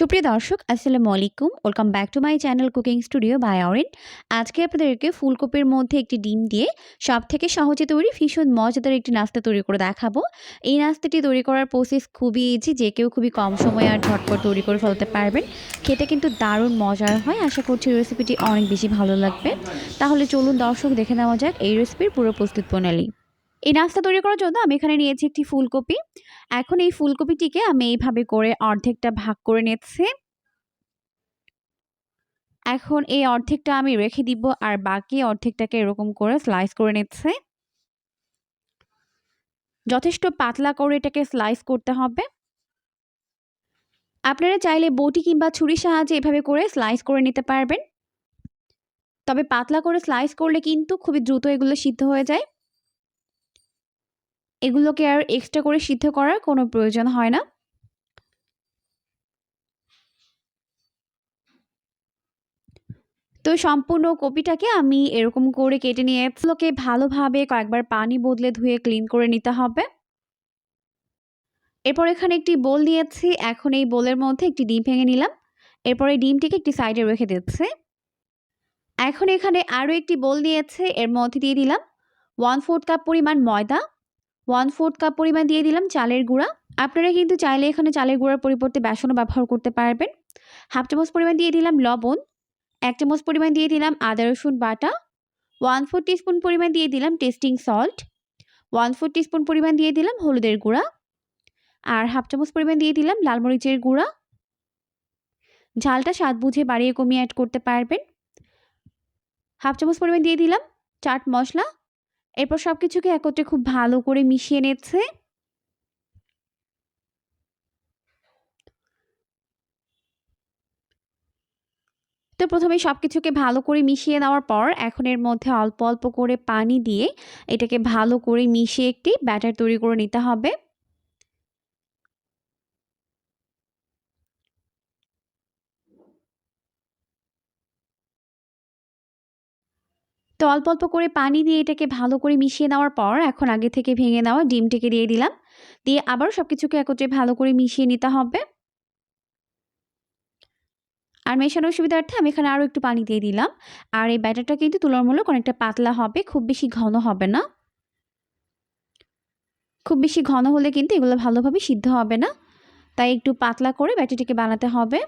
সুপ্রিয় দর্শক, আসসালামু আলাইকুম। Welcome back to my channel cooking studio by Orin আজকে আপনাদেরকে ফুলকপির মধ্যে একটি ডিম দিয়ে সব থেকে সহজে তৈরি ভীষণ মজাদার একটি নাস্তা তৈরি করে দেখাবো। এই নাস্তাটি তৈরি করার প্রসেস খুবই ইজি যে কেউ খুবই কম সময়ে আর ঝটপট তৈরি করে ফেলতে পারবেন। খেতে কিন্তু দারুণ মজার হয়। আশা করছি রেসিপিটি অনেক বেশি ভালো লাগবে। তাহলে চলুন দর্শক, দেখে নেওয়া যাক এই রেসিপির পুরো প্রস্তুত প্রণালী। এই নাস্তা তৈরি করার জন্য আমি এখানে নিয়েছি একটি ফুলকপি। এখন এই ফুলকপিটিকে আমি এইভাবে করে অর্ধেকটা ভাগ করে নিচ্ছি। এখন এই অর্ধেকটা আমি রেখে দিব আর বাকি অর্ধেকটাকে এরকম করে স্লাইস করে নিচ্ছে। যথেষ্ট পাতলা করে এটাকে স্লাইস করতে হবে। আপনারা চাইলে বটি কিংবা ছুরির সাহায্যে এভাবে করে স্লাইস করে নিতে পারবেন। তবে পাতলা করে স্লাইস করলে কিন্তু খুবই দ্রুত এগুলো সিদ্ধ হয়ে যায়। এগুলোকে আর এক্সট্রা করে সিদ্ধ করার কোনো প্রয়োজন হয় না। তো সম্পূর্ণ কপিটাকে আমি এরকম করে কেটে নিয়ে এগুলোকে ভালোভাবে কয়েকবার পানি বদলে ধুয়ে ক্লিন করে নিতে হবে। এরপর এখানে একটি বোল নিয়েছি, এখন এই বোলের মধ্যে একটি ডিম ভেঙে নিলাম। এরপর ডিমটিকে একটি সাইডে রেখে দিচ্ছে। এখন এখানে আরও একটি বোল নিয়েছে, এর মধ্যে দিয়ে দিলাম ওয়ান ফোর্থ কাপ পরিমাণ ময়দা। ওয়ান ফোর্থ কাপ পরিমাণ দিয়ে দিলাম চালের গুঁড়া। আপনারা কিন্তু চাইলে এখানে চালের গুঁড়ার পরিবর্তে বেসনও ব্যবহার করতে পারবেন। হাফ চামচ পরিমাণ দিয়ে দিলাম লবণ, এক চামচ পরিমাণ দিয়ে দিলাম আদা, রসুন, বাটা ওয়ান ফোর টিস্পুন পরিমাণ দিয়ে দিলাম testing salt one four teaspoon পরিমাণ দিয়ে দিলাম হলুদের গুঁড়া, আর হাফ চামচ পরিমাণ দিয়ে দিলাম লাল মরিচের গুঁড়া। ঝালটা স্বাদ বুঝে বাড়িয়ে কমিয়ে অ্যাড করতে পারবেন। হাফ চামচ পরিমাণ দিয়ে দিলাম চাট মশলা এরপর সব কিছুকে একত্রে খুব ভালো করে মিশিয়ে নিচ্ছে। তো প্রথমে সব কিছুকে ভালো করে মিশিয়ে নেওয়ার পর এখন এর মধ্যে অল্প অল্প করে পানি দিয়ে এটাকে ভালো করে মিশিয়ে একটি ব্যাটার তৈরি করে নিতে হবে। তো অল্প অল্প করে পানি দিয়ে এটাকে ভালো করে মিশিয়ে নেওয়ার পর এখন আগে থেকে ভেঙে নেওয়া ডিমটিকে দিয়ে দিলাম। দিয়ে আবার সব কিছুকে একত্রে ভালো করে মিশিয়ে নিতে হবে। আর মেশানোর সুবিধার্থে আমি এখানে আরও একটু পানি দিয়ে দিলাম। আর এই ব্যাটারটা কিন্তু তুলনামূলক অনেকটা পাতলা হবে, খুব বেশি ঘন হবে না। খুব বেশি ঘন হলে কিন্তু এগুলো ভালোভাবে সিদ্ধ হবে না। তাই একটু পাতলা করে ব্যাটারটিকে বানাতে হবে।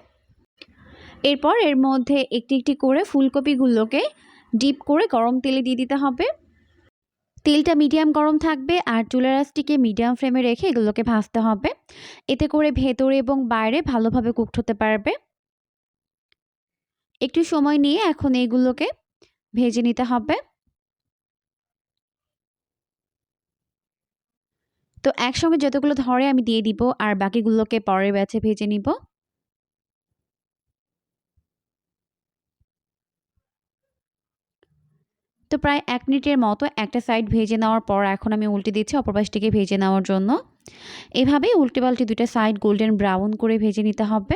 এরপর এর মধ্যে একটি একটি করে ফুলকপিগুলোকে ডিপ করে গরম তেলে দিয়ে দিতে হবে। তেলটা মিডিয়াম গরম থাকবে আর চুলার আঁচটিকে মিডিয়াম ফ্লেমে রেখে এগুলোকে ভাজতে হবে। এতে করে ভেতরে এবং বাইরে ভালোভাবে কুকড হতে পারবে। একটু সময় নিয়ে এখন এগুলোকে ভেজে নিতে হবে। তো একসঙ্গে যতগুলো ধরে আমি দিয়ে দিব আর বাকিগুলোকে পরের ব্যাচে ভেজে নিব। তো প্রায় এক মিনিটের মতো একটা সাইড ভেজে নেওয়ার পর এখন আমি উল্টে দিচ্ছি অপর পাশটিকে ভেজে নেওয়ার জন্য। এভাবে উল্টে পাল্টে দুটা সাইড গোল্ডেন ব্রাউন করে ভেজে নিতে হবে।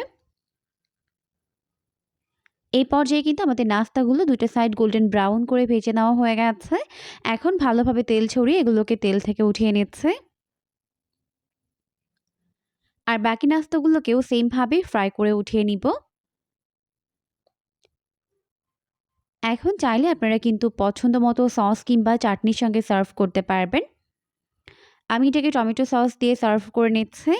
এই পর্যায়ে কিন্তু আমাদের নাস্তাগুলো দুটো সাইড গোল্ডেন ব্রাউন করে ভেজে নেওয়া হয়ে গেছে। এখন ভালোভাবে তেল ছড়িয়ে এগুলোকে তেল থেকে উঠিয়ে নিচ্ছে। আর বাকি নাস্তাগুলোকেও সেমভাবে ফ্রাই করে উঠিয়ে নিব। এখন চাইলে আপনারা কিন্তু পছন্দ মতো সস কিংবা চাটনির সঙ্গে সার্ভ করতে পারবেন। আমি এটাকে টমেটো সস দিয়ে সার্ভ করে নিচ্ছি।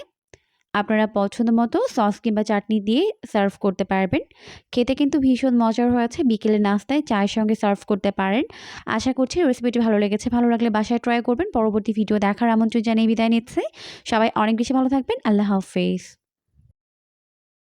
আপনারা পছন্দ মতো সস কিংবা চাটনি দিয়ে সার্ভ করতে পারবেন। খেতে কিন্তু ভীষণ মজার হয়েছে। বিকেলে নাস্তায় চায়ের সঙ্গে সার্ভ করতে পারেন। আশা করছি রেসিপিটি ভালো লেগেছে। ভালো লাগলে বাসায় ট্রাই করবেন। পরবর্তী ভিডিও দেখার আমন্ত্রণ জানিয়ে বিদায় নিচ্ছে। সবাই অনেক বেশি ভালো থাকবেন। আল্লাহ হাফেজ।